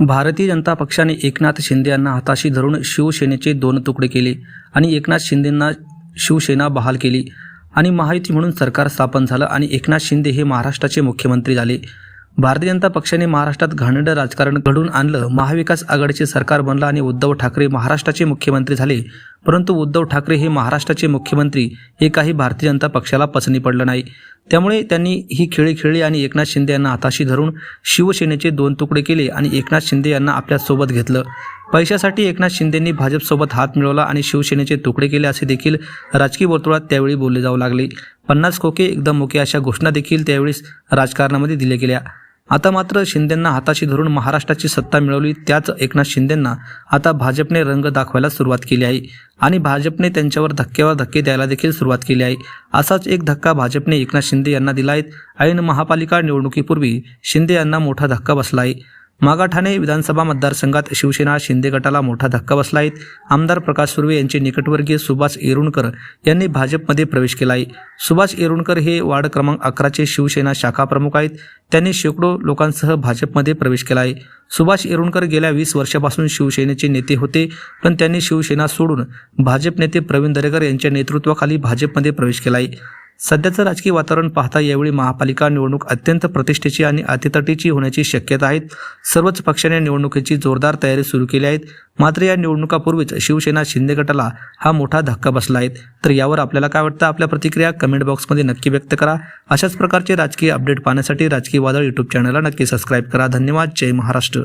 भारतीय जनता पक्षाने एकनाथ शिंदे यांना हाताशी धरून शिवसेनेचे दोन तुकडे केले आणि एकनाथ शिंदेंना शिवसेना बहाल केली. आणि महायुती म्हणून सरकार स्थापन झालं आणि एकनाथ शिंदे हे महाराष्ट्राचे मुख्यमंत्री झाले. भारतीय जनता पक्षाने महाराष्ट्रात घाणेरडं राजकारण घडून आणलं. महाविकास आघाडीचे सरकार बनलं आणि उद्धव ठाकरे महाराष्ट्राचे मुख्यमंत्री झाले. परंतु उद्धव ठाकरे हे महाराष्ट्राचे मुख्यमंत्री हे काही भारतीय जनता पक्षाला पसनी पडलं नाही. त्यामुळे त्यांनी ही खेळी खेळली आणि एकनाथ शिंदे यांना हाताशी धरून शिवसेनेचे दोन तुकडे केले आणि एकनाथ शिंदे यांना आपल्यासोबत घेतलं. पैशासाठी एकनाथ शिंदेंनी भाजपसोबत हात मिळवला आणि शिवसेनेचे तुकडे केले असे देखील राजकीय वर्तुळात त्यावेळी बोलले जाऊ लागले. पन्नास खोके एकदम मुके अशा घोषणा देखील त्यावेळेस राजकारणामध्ये दिल्या गेल्या. आता मात्र शिंदेंना हाताशी धरून महाराष्ट्राची सत्ता मिळवली त्याच एकनाथ शिंदेंना आता भाजपने रंग दाखवायला सुरुवात केली आहे. आणि भाजपने त्यांच्यावर धक्क्यावर धक्के द्यायला देखील सुरुवात केली आहे. असाच एक धक्का भाजपने एकनाथ शिंदे यांना दिला आहे ऐन महापालिका निवडणुकीपूर्वी शिंदे यांना मोठा धक्का बसला आहे. मागा ठाणे विधानसभा मतदारसंघात शिवसेना शिंदे गटाला मोठा धक्का बसला आहे. आमदार प्रकाश सुर्वे यांचे निकटवर्गीय सुभाष येरुणकर यांनी भाजपमध्ये प्रवेश केला आहे. सुभाष येरुणकर हे वार्ड क्रमांक अकराचे शिवसेना शाखा प्रमुख आहेत. त्यांनी शेकडो लोकांसह भाजपमध्ये प्रवेश केला आहे. सुभाष येरुणकर गेल्या वीस वर्षापासून शिवसेनेचे नेते होते पण त्यांनी शिवसेना सोडून भाजप नेते प्रवीण दरेकर यांच्या नेतृत्वाखाली भाजपमध्ये प्रवेश केला आहे. सध्याचं राजकीय वातावरण पाहता यावेळी महापालिका निवडणूक अत्यंत प्रतिष्ठेची आणि अतितटीची होण्याची शक्यता आहेत. सर्वच पक्षाने निवडणुकीची जोरदार तयारी सुरू केली आहेत. मात्र या निवडणुकापूर्वीच शिवसेना शिंदे गटाला हा मोठा धक्का बसला आहे. तर यावर आपल्याला काय वाटतं? आपल्या प्रतिक्रिया कमेंट बॉक्समध्ये नक्की व्यक्त करा. अशाच प्रकारचे राजकीय अपडेट पाहण्यासाठी राजकीय वादळ यूट्यूब चॅनलला नक्की सबस्क्राईब करा. धन्यवाद. जय महाराष्ट्र.